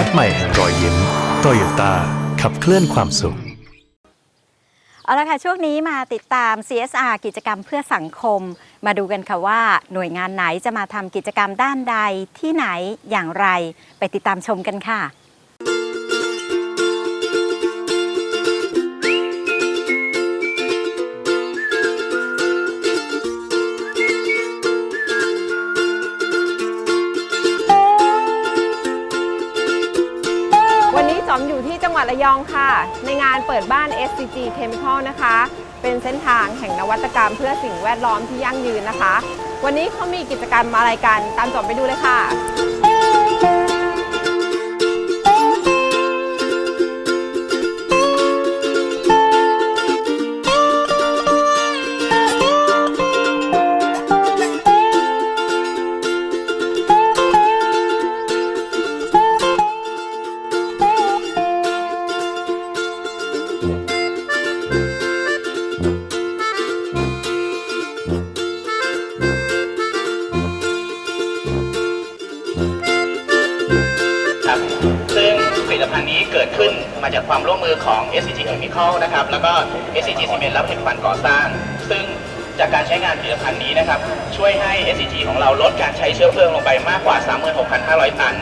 วรรษใหม่แห่งรอยยิ้มโตโยต้าขับเคลื่อนความสุข เอาละค่ะ ช่วงนี้มาติดตาม CSR กิจกรรมเพื่อสังคม มาดูกันค่ะว่าหน่วยงานไหนจะมาทำกิจกรรมด้านใดที่ไหนอย่างไร ไปติดตามชมกันค่ะ ยองค่ะ ในงานเปิดบ้าน SCG Chemical นะคะ เป็นเส้นทางแห่งนวัตกรรมเพื่อสิ่งแวดล้อมที่ยั่งยืนนะคะ วันนี้เขามีกิจกรรมอะไรกัน ตามจอมไปดูเลยค่ะ มือของ SCG Chemical นะครับ แล้วก็ SCG Cement และผลิตภัณฑ์ก่อสร้าง ซึ่งจากการใช้งานผลิตภัณฑ์นี้นะครับ ช่วยให้ SCG ของเราลดการใช้เชื้อเพลิงลงไปมากกว่า 36,500 ตัน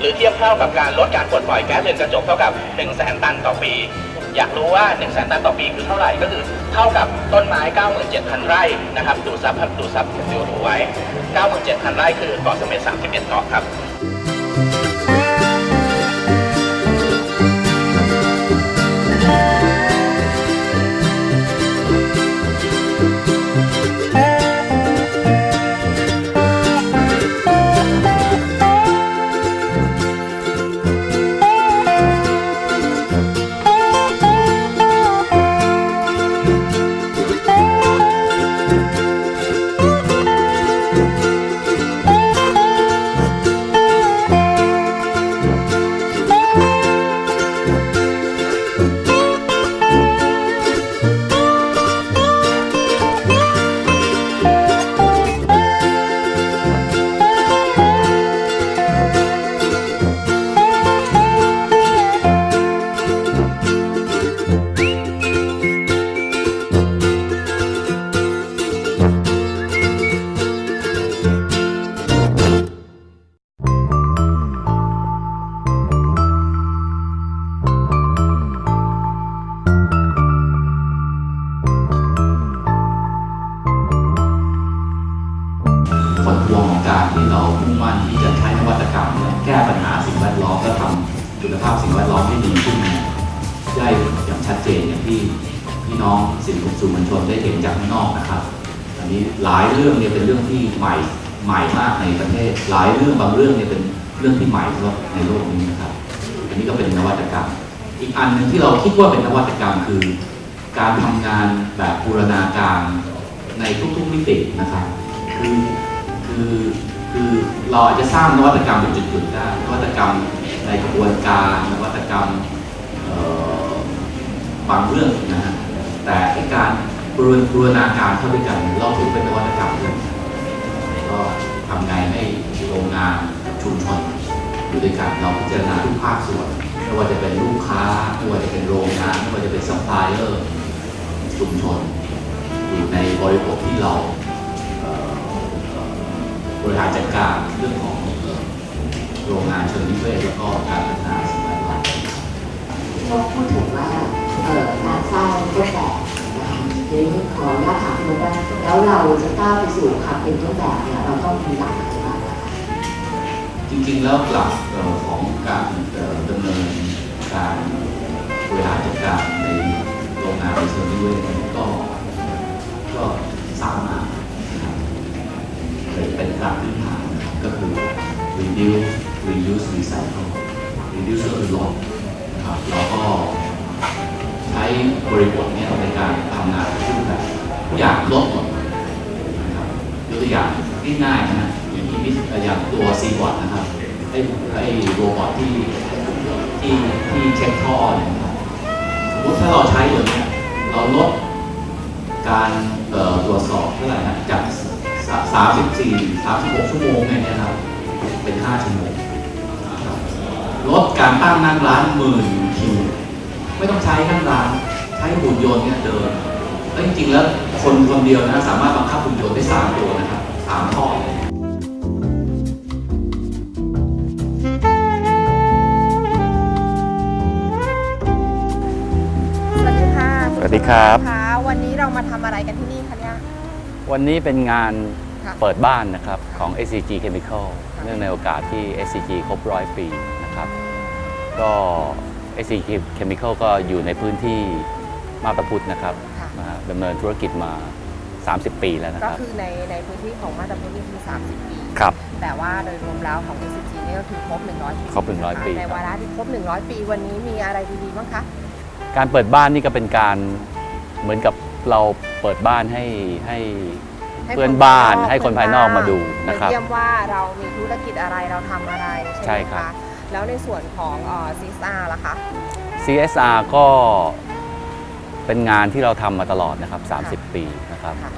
หรือเทียบเท่ากับการลดการปลดปล่อยแก๊สเรือนกระจกเท่ากับ 100,000 ตันต่อปี อยากรู้ว่า 100,000 ตันต่อปีคือเท่าไหร่ ก็คือเท่ากับต้นไม้ 97,000 ไร่นะครับ ดูดซับดูดซับ CO2 ไว้ 97,000 ไร่คือเกาะเสม็ด31 เกาะครับ พี่น้องสื่อสื่อมวลชนได้เห็นจากข้างนอกนะครับ อันนี้หลายเรื่องเนี่ยเป็นเรื่องที่ใหม่ใหม่มากในประเทศ หลายเรื่องบางเรื่องเนี่ยเป็นเรื่องที่ใหม่สำหรับในโลกนี้นะครับ อันนี้ก็เป็นนวัตกรรม อีกอันหนึ่งที่เราคิดว่าเป็นนวัตกรรมคือ การทำงานแบบบูรณาการในทุกๆมิตินะครับคือคือคือเราอาจจะสร้างนวัตกรรมเป็นจุดๆได้นวัตกรรมในกระบวนการนวัตกรรมบางเรื่อง แต่การบรณบูรณาการเข้าด้วยกันเราถือเป็นนวัตกรรมด้วยก็ทำไงให้โรงงานชุมชนอยู่ด้วยกันเราพิจารณาทุกภาคส่วนไม่ว่าจะเป็นลูกค้าไม่ว่าจะเป็นโรงงานไม่ว่าจะเป็นซัพพลายเออร์ชุมชนอยู่ในบริบทที่เราบริหารจัดการเรื่องของโรงงานเชิงนิเวศแล้วก็การพัฒนาสิ่งแวดล้อมก็พูดถึงว่า งานสร้างต้นแบบทีนี้ขออนุญาตถามคุณว่าแล้วเราจะก้าวไปสู่ความเป็นต้นแบบเนี่ยเราต้องมีหลักอะไรบ้างคะจริงๆแล้วหลักของการดำเนินการบริหารจัดการในโรงงานในเชิงนิเวศเนี่ก็ งง่ายๆนะอย่างที่มิสอย่างตัวซีบอทนะครับไอ้ไอ้โรบอทที่ที่ที่เช็คท่อเนี่ยนะครับสมมติถ้าเราใช้อย่างเนี้ยเราลดการตรวจสอบเท่าไหร่นะจากสามสิบสี่สามสิบหกชั่วโมงเนี่ยนะครับ เป็นห้าชั่วโมงนะครับลดการตั้งนั่งร้านหมื่นคิว ไม่ต้องใช้นั่งร้าน ใช้หุ่นยนต์เนี่ยเดินแล้วจริงๆแล้วคนคนเดียวนะสามารถบังคับหุ่นยนต์ได้สามตัวนะครับ สามข้อสวัสดีค่ะณสวัสดีครับะวันนี้เรามาทำอะไรกันที่นี่คะเนี่ย วันนี้เป็นงานค่ะเปิดบ้านนะครับของ SCG Chemical เนื่องในโอกาสที่ SCG ครบร้อยปีนะครับก็ SCG Chemical ก็อยู่ในพื้นที่มาบตาพุธนะครับค่ะ นะฮะดำเนินธุรกิจมา 30 ปีแล้วนะก็ครับ คือในในพื้นที่ของมาตาพุทธนี่คือ 30 ปี ครับ แต่ว่าโดยรวมแล้วของ SCG นี่ก็คือครบ 100 ปีครบ100ปี ในวาระที่ครบ 100 ปีวันนี้มีอะไรดีๆบ้างคะ การเปิดบ้านนี่ก็เป็นการเหมือนกับเราเปิดบ้านให้ให้ ให้เพื่อนบ้านคภยให้คนภายนอกมาดูมานะครับเยี่ยมว่าเรามีธุรกิจอะไรเราทำอะไรใช่ใช่ไหมครัคะบแล้วในส่วนของซีซ่าล่ะคะ CSR ก็ เป็นงานที่เราทำมาตลอดนะครับ 30 ปีนะครับค่ะ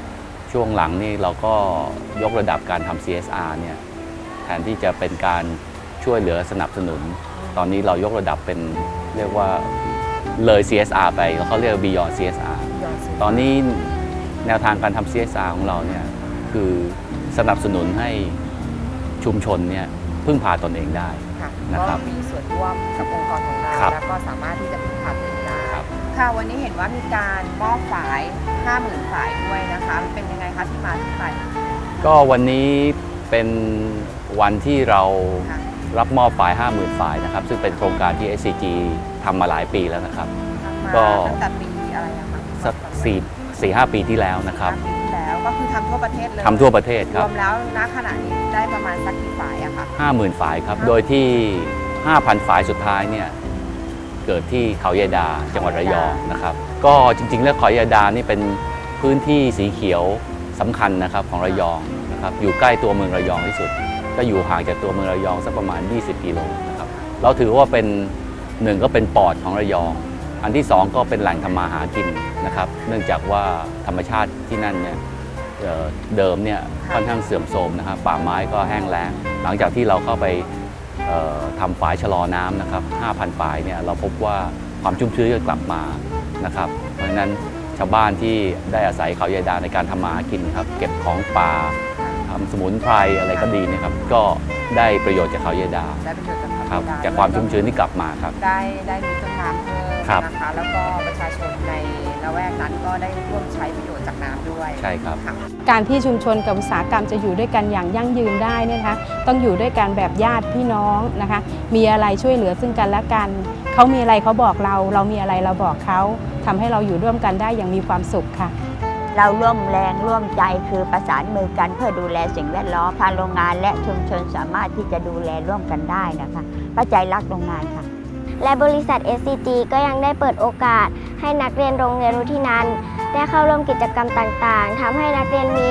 ช่วงหลังนี่เราก็ยกระดับการทำ CSR เนี่ยแทนที่จะเป็นการช่วยเหลือสนับสนุน ตอนนี้เรายกระดับเป็นเรียกว่าเลย CSR ไปเขาเรียก Beyond CSR ตอนนี้แนวทางการทำ CSR ของเราเนี่ยคือสนับสนุนให้ชุมชนเนี่ยพึ่งพาตนเองได้ค่ะนะครับก็มีส่วนร่วมกับองค์กรของเราครับแล้วก็สามารถที่จะพึ่งพาตัวเองได้ ครับค่ะวันนี้เห็นว่ามีการมอบฝาย 50,000 ฝายด้วยนะคะมันเป็นยังไงคะที่มาที่ไปก็วันนี้เป็นวันที่เราค่ะรับมอบฝ่าย 50,000ฝ่ายนะครับ ซึ่งเป็นโครงการที่ SCG ทำมาหลายปีแล้วนะครับทำมาก็ตั้งแต่ปีอะไรอะคะสักสี่สี่ห้าปีที่แล้วนะครับห้าปีที่แล้วก็คือทำทั่วประเทศเลยทำทั่วประเทศครรัวบ มแล้วณขณะนี้ได้ประมาณสักกี่ฝายอะคะ 50,000ฝ่ายครับ โดยที่ 5,000ฝ่ายสุดท้ายเนี่ย เกิดที่เขายายดา จังหวัดระยองนะครับ ก็จริง ๆ แล้วเขายายดานี่เป็นพื้นที่สีเขียวสำคัญนะครับของระยองนะครับอยู่ใกล้ตัวเมืองระยองที่สุด ก็อยู่ห่างจากตัวเมืองระยองสักประมาณ 20 กิโลนะครับเราถือว่าเป็นหนึ่งก็เป็นปอดของระยอง อันที่สองก็เป็นแหล่งทำมาหากินนะครับ เนื่องจากว่าธรรมชาติที่นั่นเนี่ยเอ่อเดิมเนี่ยค่อนข้างเสื่อมโทรมนะครับป่าไม้ก็แห้งแล้ง หลังจากที่เราเข้าไปเอ่อ ทำฝายชะลอน้ำนะครับ 5,000 ฝายเนี่ยเราพบว่าความชุ่มชื้นก็กลับมานะครับ เพราะฉะนั้นชาวบ้านที่ได้อาศัยเขายายดาในการทำมาหากินครับ เก็บของป่าทำสมุนไพรอะไรก็ดีนะครับ ก็ได้ประโยชน์จากเขายายดาได้ประโยชน์จากครับได้จากความชุ่มชื้นที่กลับมาครับ ได้ได้มีต้นน้ำเพิ่มครับ นะคะแล้วก็ประชาชนใน ละแวกนั้นก็ได้ร่วมใช้ประโยชน์จากน้ำด้วยใช่ครับ ค่ะ การที่ชุมชนกับอุตสาหกรรมจะอยู่ด้วยกันอย่างยั่งยืนได้เนี่ยนะคะต้องอยู่ด้วยกันแบบญาติพี่น้องนะคะ มีอะไรช่วยเหลือซึ่งกันและกัน เขามีอะไรเขาบอกเรา เรามีอะไรเราบอกเขาทำให้เราอยู่ร่วมกันได้อย่างมีความสุขค่ะ เราร่วมแรงร่วมใจคือประสานมือกันเพื่อดูแลสิ่งแวดล้อมทางโรงงานและชุมชนสามารถที่จะดูแลร่วมกันได้นะคะป้าใจรักโรงงานค่ะ และบริษัท SCG ก็ยังได้เปิดโอกาส ให้นักเรียนโรงเรียนรุทินันท์ได้เข้าร่วมกิจกรรมต่างๆทำให้นักเรียนมี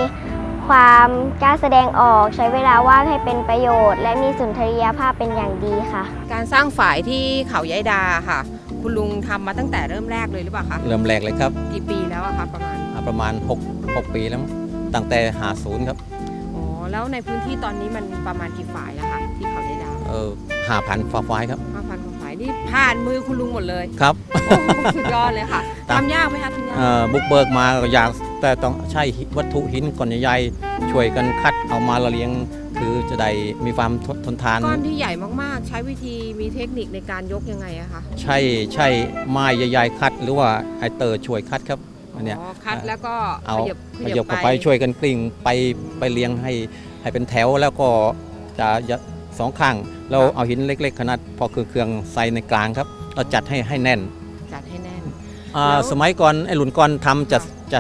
ความกล้าแสดงออกใช้เวลาว่างให้เป็นประโยชน์ และมีสุนทรียภาพเป็นอย่างดีค่ะ การสร้างฝายที่เขายายดาค่ะ คุณลุงทำมาตั้งแต่เริ่มแรกเลยหรือเปล่าคะเริ่มแรกเลยครับกี่ปีแล้วอะคะประมาณอ่าประมาณ 6 6 ปีแล้วมั้งตั้งแต่หาศูนย์ครับอ๋อแล้วในพื้นที่ตอนนี้มันประมาณกี่ฝายแล้วคะที่เขายายดาเออหาพันฟ้าไฟครับห้าพั นกว่าฝายนี่ผ่านมือคุณลุงหมดเลยครับโอ้โหสุดยอดเลยค่ะตามทำยากไหมคะทำยากเอ่อบุกเบิกมาก็อยากแต่ต้องใช้วัตถุหินก่อนใหญ่ๆช่วยกันคัดเอามาละเลียง คือจะได้มีความทนทนทาน ก้อนที่ใหญ่มากๆ ใช้วิธีมีเทคนิคในการยกยังไงอะคะใช่ใช่ไม้ใหญ่ๆคัด หรือว่าไอเตอร์ช่วยคัดครับอันเนี้ย อ๋อคัดแล้วก็เอาขยับขยับเข้าไปช่วยกันกลิ้งไปไปเลี้ยงให้ให้เป็นแถวแล้วก็จะจะสองข้าง เราเอาหินเล็ก ๆ ขนาดพอคือเครื่องใส่ในกลางครับ เราจัดให้ให้แน่นจัดให้แน่นอ่าแล้ว สมัยก่อนไอ้หลุนก่อนทำจะจะ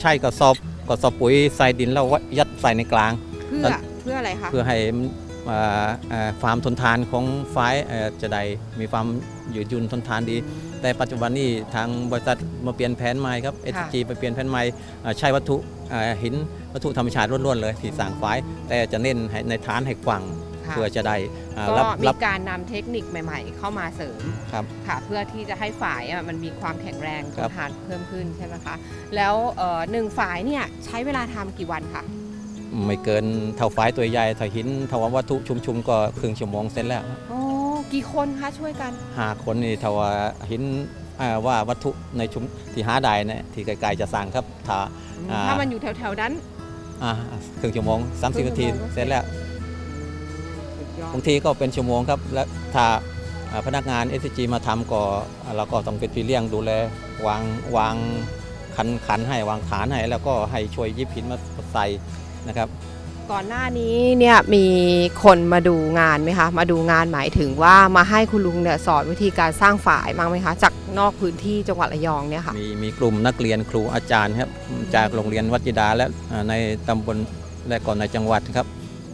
ใช้กระสอบกระสอบปุ๋ยใส่ดินแล้วยัดใส่ในกลาง เพื่อตอนเพื่ออะไรคะเพื่อให้มันอ่าอ่าความทนทานของไฟเอ่อจะได้มีความยืดหยุ่นทนทานดี แต่ปัจจุบันนี้ทางบริษัทมาเปลี่ยนแผนใหม่ครับ SG ไปเปลี่ยนแผนใหม่อ่าใช้วัตถุอ่าหินวัตถุธรรมชาติล้วนๆเลยที่สร้างไฟแต่จะเน้นให้ในฐานให้กว้างค่ะ เพื่อจะได้อ่าก็รับมีรับการนำเทคนิคใหม่ ๆ เข้ามาเสริมครับค่ะเพื่อที่จะให้ฝายอะมันมีความแข็งแรงทครันบทานเพิ่มขึ้นใช่ไหมคะแล้วเอ่อหนึ่งฝายเนี่ยใช้เวลาทำกี่วันคะไม่เกินเท่าไฟตัวใหญ่เท่าหินเท่าวัตถุชุมๆก็ครึ่งชั่วโมงเสร็จแล้วโอ้คกี่คนคะช่วยกันหาคนนี่ถ้าว่าเห็นอ่าว่าวัตถุในชุมที่หาได้เนี่ยที่ไกลๆจะสั่งครับถ้าอ่าถ้ามันอยู่แถวๆนั้นอ่าครึ่งชั่วโมง30นาทีครึ่งชั่วโมงก็เสเสร็ร็จจแล้วสุดยอด บางทีก็เป็นชั่วโมงครับ และถ้าอ่าพนักงาน s อ g มาทำก็อ่าเราก็ต้องเป็นพี่เลี้ยงดูแลวางวางขันขันให้วางฐานให้แล้วก็ให้ช่วยยิบหินมาใส่นะครับก่อนหน้านี้เนี่ยมีคนมาดูงานไหมคะ มาดูงานหมายถึงว่ามาให้คุณลุงเนี่ยสอนวิธีการสร้างฝายมั้างไหมคะ จากนอกพื้นที่จังหวัดระยองเนี่ยค่ะมีมีกลุ่มนักเรียนครูอาจารย์ครับจากโรงเรียนวัดจิดาและอ่าในตำบลและก่อนในจังหวัดครับ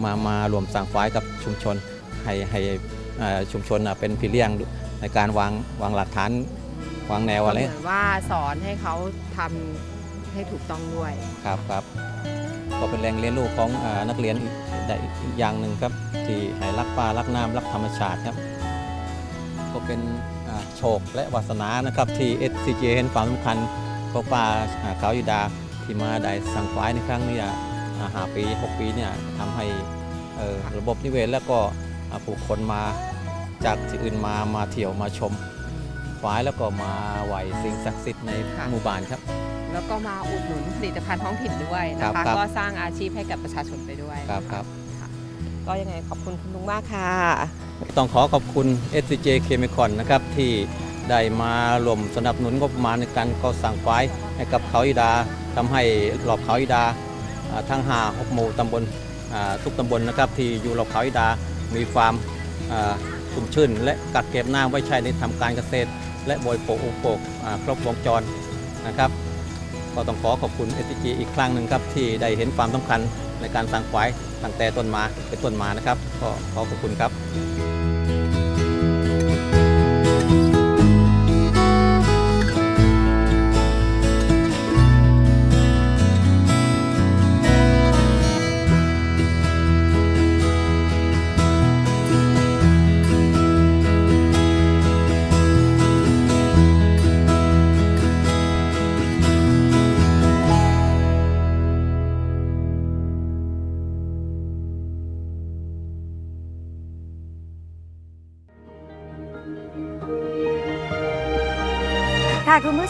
มามารวมสร้างฝ่ายกับชุมชน ให้ให้อ่าชุมชนอะเป็นพี่เลี้ยงในการวางวางหลักฐานวางแนวก็อะไรเหมือนว่าสอนให้เขาทำให้ถูกต้องด้วยครับครับก็เป็นแรงเรียนรู้ของอานักเรียนอีกได้อีกอย่างหนึ่งครับ ที่ให้รักป่ารักน้ำรักธรรมชาติครับ ก็เป็นอ่าโชคและวาสนานะครับ ที่ SCG เห็นความสำคัญของป่าอ่าเขาวยูดาที่มาได้สั่งฝ่ายในครั้งนี้อะอ่า ห้าปี6ปีเนี่ยทำให้เอ่อระบบนิเวศแล้วก็อ่าผู้คนมาจากที่อื่นมามาเที่ยวมาชมฝ่ายแล้วก็มาไหวสิ่งศักดิ์สิทธิ์ในค่ะหมู่บ้านครับ แล้วก็มาอุดหนุนผลิตภัณฑ์ท้องถิ่นด้วยนะครัคะบครับก็สร้างอาชีพให้กับประชาชนไปด้วยครับครับก็ยังไงขอบคุณคุณลุงมากค่ะ ต้องขอขอบคุณ SCJ Chemical นะครับที่ได้มารวมสนับสนุนงบประมาณในการก่อสร้างฝายให้กับเขาอิดาทำให้รอบเขาอิดาอ่า ทั้งหาหกหมู่ตำบลทุกตำบลนะครับที่อยู่รอบเขาอิดา มีความอ่าชุ่มชื่น และกักเก็บน้ำไว้ใช้ในทำการเกษตร และบริโภคอุปโภคครบวงจรนะครับก็ต้องขอขอบคุณ SCG อีกครั้งหนึ่งครับที่ได้เห็นความสำคัญในการสร้างฝายตั้งแต่ต้นมาเป็นต้นมานะครับ ก็ขอขอบคุณครับ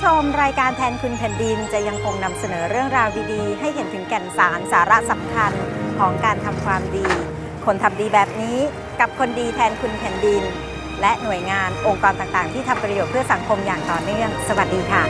ชม รายการแทนคุณแผ่นดินจะยังคงนำเสนอเรื่องราวดีๆ ให้เห็นถึงแก่นสารสาระสำคัญของการทำความดี คนทำดีแบบนี้กับคนดีแทนคุณแผ่นดิน และหน่วยงานองค์กรต่างๆ ที่ทำประโยชน์เพื่อสังคมอย่างต่อเนื่อง สวัสดีค่ะ